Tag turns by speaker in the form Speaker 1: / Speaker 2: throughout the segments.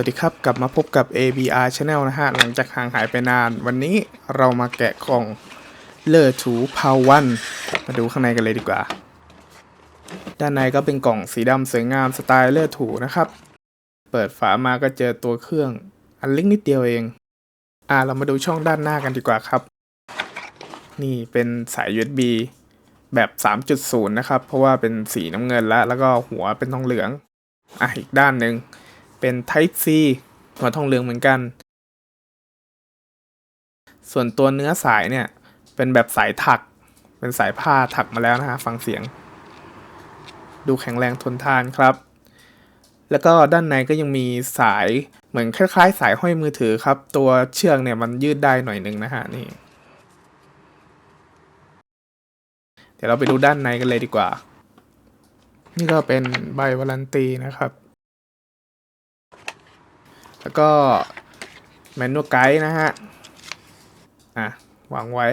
Speaker 1: วัสดีครับ กลับมาพบกับ ABR Channel นะฮะ หลังจากห่างหายไปนาน วันนี้เรามาแกะกล่องเลอถูพาวันมาดูข้างในกันเลยดีกว่า ด้านในก็เป็นกล่องสีดำสวยงามสไตล์เลอถูนะครับ เปิดฝามาก็เจอตัวเครื่อง อันเล็กนิดเดียวเอง อ่าเรามาดูช่องด้านหน้ากันดีกว่าครับ นี่เป็นสาย USB แบบ 3.0 นะครับ เพราะว่าเป็นสีน้ำเงินแล้ว แล้วก็หัวเป็นทองเหลือง อะอีกด้านหนึ่ง เป็น Type C หัวทองเหลืองเหมือนกัน ส่วนตัวเนื้อสายเนี่ย เป็นแบบสายถัก เป็นสายผ้าถักมาแล้วนะฮะ ฟังเสียง ดูแข็งแรงทนทานครับ แล้วก็ด้านในก็ยังมีสายเหมือนคล้ายๆ สายห้อยมือถือครับ ตัวเชือกเนี่ยมันยืดได้หน่อยหนึ่งนะฮะนี่เดี๋ยวเราไปดูด้านในกันเลยดีกว่า นี่ก็เป็นใบวารันตีนะครับ แล้วก็แมนนวลไกด์นะฮะ อะวางไว้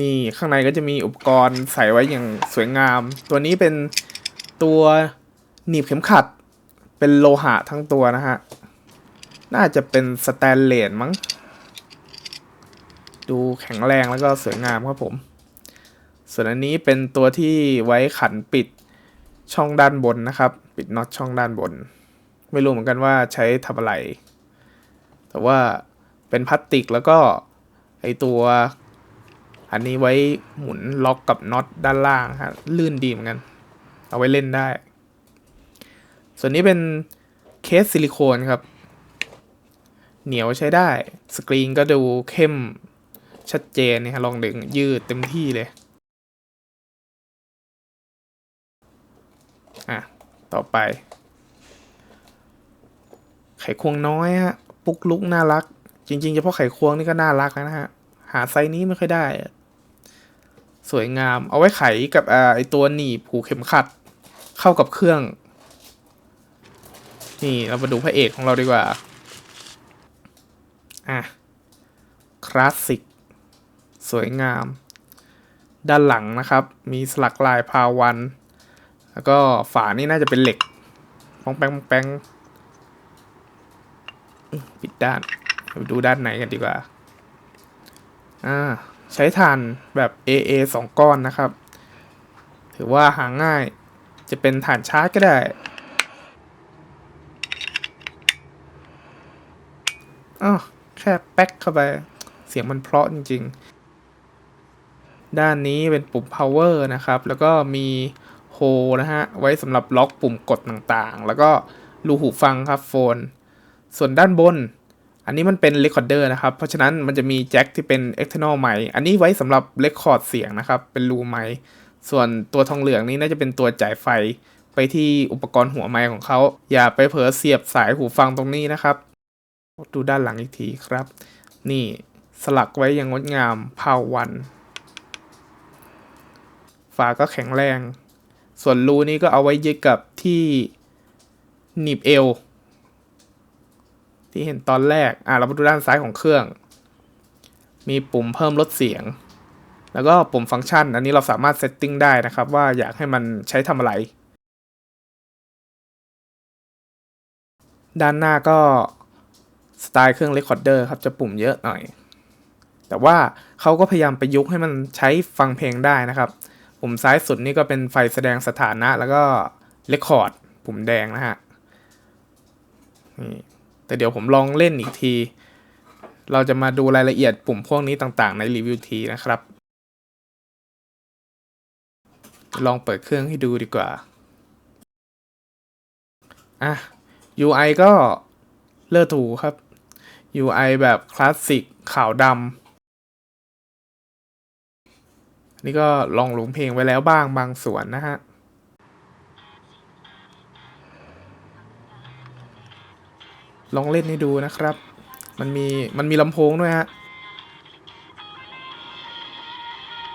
Speaker 1: นี่ข้างในก็จะมีอุปกรณ์ใส่ไว้อย่างสวยงาม ตัวนี้เป็นตัวหนีบเข็มขัด เป็นโลหะทั้งตัวนะฮะ น่าจะเป็นสแตนเลสมั้ง ดูแข็งแรงแล้วก็สวยงามครับผม ส่วนอันนี้เป็นตัวที่ไว้ขันปิดช่องด้านบนนะครับ ปิดน็อตช่องด้านบน ไม่รู้เหมือนกันว่าใช้ทำอะไร แต่ว่าเป็นพลาสติกแล้วก็ไอตัว อันนี้ไว้หมุนล็อกกับน็อตด้านล่างฮะลื่นดีเหมือนกัน เอาไว้เล่นได้ ส่วนนี้เป็นเคสซิลิโคนครับ เหนียวใช้ได้ สกรีนก็ดูเข้มชัดเจนนี่ฮะลองดึงยืดเต็มที่เลย อะ ต่อไป ไขควงน้อยฮะ ปุกลุกน่ารัก จริงๆเฉพาะไขควงนี่ก็น่ารักนะฮะ หาไซส์นี้ไม่ค่อยได้ สวยงาม เอาไว้ไขกับอไอตัวหนีบผูกเข็มขัด เข้ากับเครื่อง นี่เรามาดูพระเอกของเราดีกว่า อะ คลาสสิก สวยงาม ด้านหลังนะครับ มีสลักลายพาวัน แล้วก็ฝานี่น่าจะเป็นเหล็กปองแปงปองแปง ปิดด้านไปดูด้านไหนกันดีกว่า อ่า ใช้ถ่านแบบ AA สองก้อนนะครับ ถือว่าหาง่าย จะเป็นถ่านชาร์จก็ได้ อ้าวแค่แป๊กเข้าไป เสียงมันเพราะจริง ๆ ด้านนี้เป็นปุ่ม power นะครับ แล้วก็มีโฮนะฮะ ไว้สำหรับล็อกปุ่มกดต่างๆ แล้วก็รูหูฟังครับโฟน ส่วนด้านบน อันนี้มันเป็น recorder นะครับ เพราะฉะนั้นมันจะมีแจ็คที่เป็น external mic อันนี้ไว้สำหรับ record เสียงนะครับ เป็นรูไมค์ส่วนตัวทองเหลืองนี้น่าจะเป็นตัวจ่ายไฟไปที่อุปกรณ์หัวไมค์ของเขา อย่าไปเผลอเสียบสายหูฟังตรงนี้นะครับ ดูด้านหลังอีกทีครับ นี่สลักไว้อย่างงดงามพาววันฝาก็แข็งแรง ส่วนรูนี้ก็เอาไว้ยึดกับที่หนีบเอว ที่เห็นตอนแรก อะเรามาดูด้านซ้ายของเครื่อง มีปุ่มเพิ่มลดเสียง แล้วก็ปุ่มฟังก์ชัน อันนี้เราสามารถเซตติ้งได้นะครับ ว่าอยากให้มันใช้ทำอะไร ด้านหน้าก็สไตล์เครื่องเรคคอร์เดอร์ครับจะปุ่มเยอะหน่อย แต่ว่าเขาก็พยายามประยุกต์ให้มันใช้ฟังเพลงได้นะครับ ปุ่มซ้ายสุดนี่ก็เป็นไฟแสดงสถานะแล้วก็เรคคอร์ดปุ่มแดงนะฮะนี่ แต่เดี๋ยวผมลองเล่นอีกที เราจะมาดูรายละเอียดปุ่มพวกนี้ต่างๆในรีวิวทีนะครับ ลองเปิดเครื่องให้ดูดีกว่า อะ UI ก็เลือถูครับ UI แบบคลาสสิกขาวดำนี่ก็ลองหลงเพลงไว้แล้วบ้างบางส่วนนะฮะ ลองเล่นให้ดูนะครับ มันมีมันมีลำโพงด้วยฮะ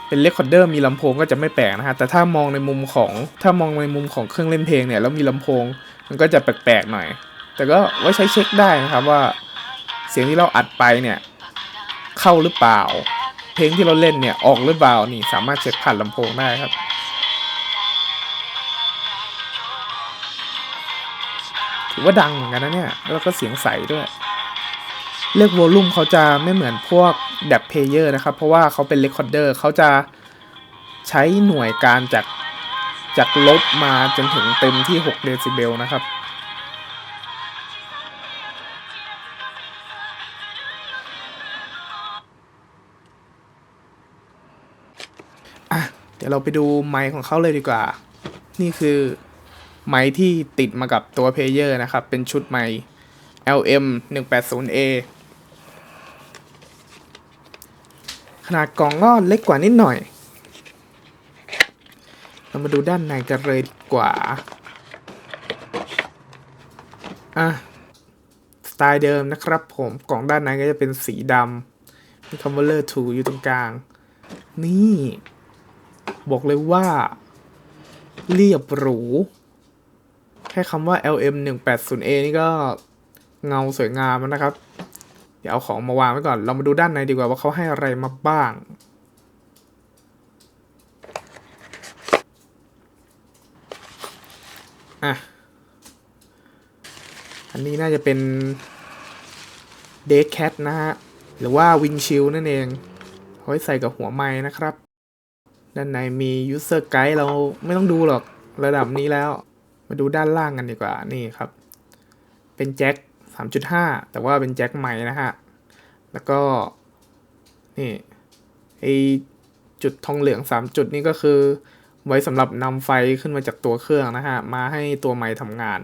Speaker 1: เป็นเรคคอร์เดอร์มีลำโพงก็จะไม่แปลกนะฮะ แต่ถ้ามองในมุมของถ้ามองในมุมของเครื่องเล่นเพลงเนี่ยแล้วมีลำโพงมันก็จะแปลกๆหน่อย แต่ก็ไว้ใช้เช็คได้นะครับว่าเสียงที่เราอัดไปเนี่ยเข้าหรือเปล่า เพลงที่เราเล่นเนี่ยออกหรือเปล่านี่สามารถเช็คผ่านลำโพงได้ครับ ถือว่าดังเหมือนกันนะเนี่ย แล้วก็เสียงใสด้วย เลือกวอลลุ่มเขาจะไม่เหมือนพวกแดบเพเยอร์นะครับ เพราะว่าเขาเป็นเรคคอร์เดอร์เขาจะใช้หน่วยการจากจากลบมาจนถึงเต็มที่ 6 เดซิเบลนะครับ อะ เดี๋ยวเราไปดูไมค์ของเขาเลยดีกว่า นี่คือ ไมค์ที่ติดมากับตัวเพลเยอร์นะครับ เป็นชุดไมค์ LM 180A ขนาดกล่องก็เล็กกว่านิดหน่อย เรามาดูด้านในกันเลยดีกว่า อะ สไตล์เดิมนะครับผมกล่องด้านในก็จะเป็นสีดำมีคำว่าเลอร์ทูอยู่ตรงกลาง นี่ บอกเลยว่า เรียบหรู แค่คำว่า LM 180A นี่ก็เงาสวยงามแล้วนะครับ เดี๋ยวเอาของมาวางไว้ก่อน เรามาดูด้านในดีกว่าว่าเขาให้อะไรมาบ้าง อะ อันนี้น่าจะเป็นเด c แคทนะฮะ หรือว่าวินชิลนั่นเองเอาไว้ใส่กับหัวไม้นะครับ ด้านในมี User Guide เราไม่ต้องดูหรอกระดับนี้แล้ว มาดูด้านล่างกันดีกว่านี่ครับ เป็นแจ็ค3.5 แต่ว่าเป็นแจ็คใหม่นะฮะ แล้วก็ นี่ไอจุดทองเหลือง 3 จุดนี่ก็คือ ไว้สำหรับนำไฟขึ้นมาจากตัวเครื่องนะฮะ มาให้ตัวไม้ทำงาน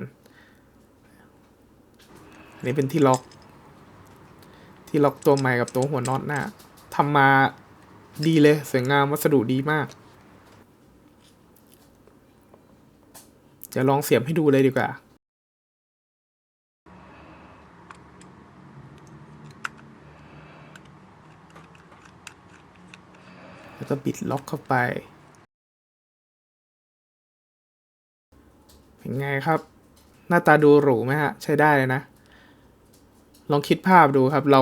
Speaker 1: นี่เป็นที่ล็อก ที่ล็อกตัวไม้กับตัวหัวน็อตนะทำมาดีเลย สวยงามวัสดุดีมาก จะลองเสียบให้ดูเลยดีกว่า แล้วก็บิดล็อกเข้าไป เป็นไงครับ หน้าตาดูหรูไหมฮะ ใช้ได้เลยนะ ลองคิดภาพดูครับ เรา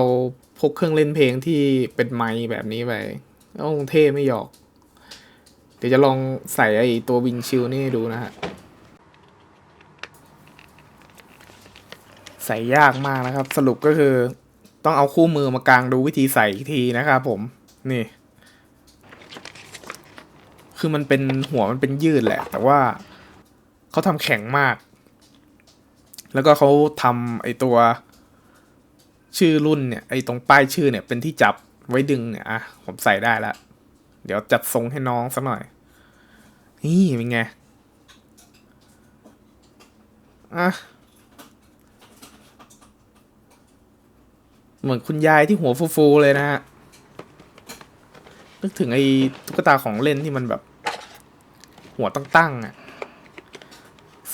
Speaker 1: พกเครื่องเล่นเพลงที่เป็นไมค์แบบนี้ไปโอ้เท่ไม่หยอก เดี๋ยวจะลองใส่ไอ้ตัววินชิลนี่ดูนะฮะ ใส่ยากมากนะครับ สรุปก็คือต้องเอาคู่มือมากางดูวิธีใส่ทีนะครับผมนี่ คือมันเป็นหัวมันเป็นยืดแหละ แต่ว่าเขาทำแข็งมาก แล้วก็เขาทำไอตัวชื่อรุ่นเนี่ยไอตรงป้ายชื่อเนี่ยเป็นที่จับไว้ดึงเนี่ยอะผมใส่ได้แล้วเดี๋ยวจัดทรงให้น้องสักหน่อย นี่เป็นไง อะ เหมือนคุณยายที่หัวฟูๆเลยนะฮะ นึกถึงไอ้ตุ๊กตาของเล่นที่มันแบบ หัวตั้งๆอะ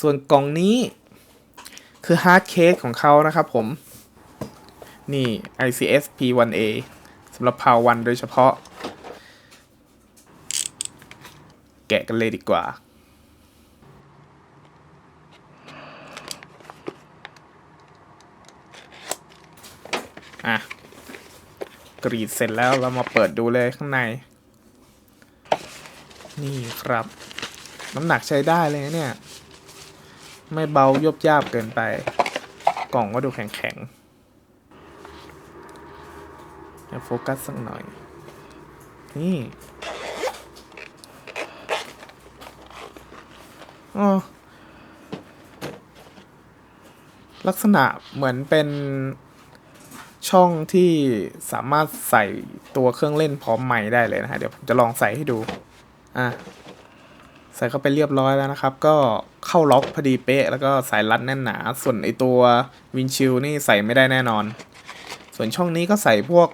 Speaker 1: ส่วนกล่องนี้คือฮาร์ดเคสของเขานะครับผม นี่ ICS P1A สำหรับ p o w วันโดยเฉพาะ แกะกันเลยดีกว่า อะ กรีดเสร็จแล้วเรามาเปิดดูเลยข้างใน นี่ครับ น้ำหนักใช้ได้เลยเนี่ย ไม่เบายบยาบเกินไป กล่องก็ดูแข็งแข็งโฟกัสสักหน่อย นี่อ๋อลักษณะเหมือนเป็น ช่องที่สามารถใส่ตัวเครื่องเล่นพร้อมไม้ได้เลยนะฮะเดี๋ยวผมจะลองใส่ให้ดูอะใส่เข้าไปเรียบร้อยแล้วนะครับ ก็เข้าล็อกพอดีเป๊ะ แล้วก็สายรัดแน่นหนา ส่วนไอตัววินชิลนี่ใส่ไม่ได้แน่นอน ส่วนช่องนี้ก็ใส่พวก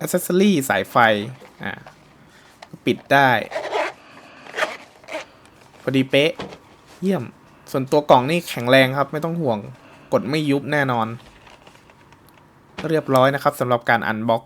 Speaker 1: อ c เซสซอรี่สายไฟอะปิดได้พอดีเป๊ะ เยี่ยม ส่วนตัวกล่องนี่แข็งแรงครับ ไม่ต้องห่วง กดไม่ยุบแน่นอน เรียบร้อยนะครับสำหรับการอันบ็อก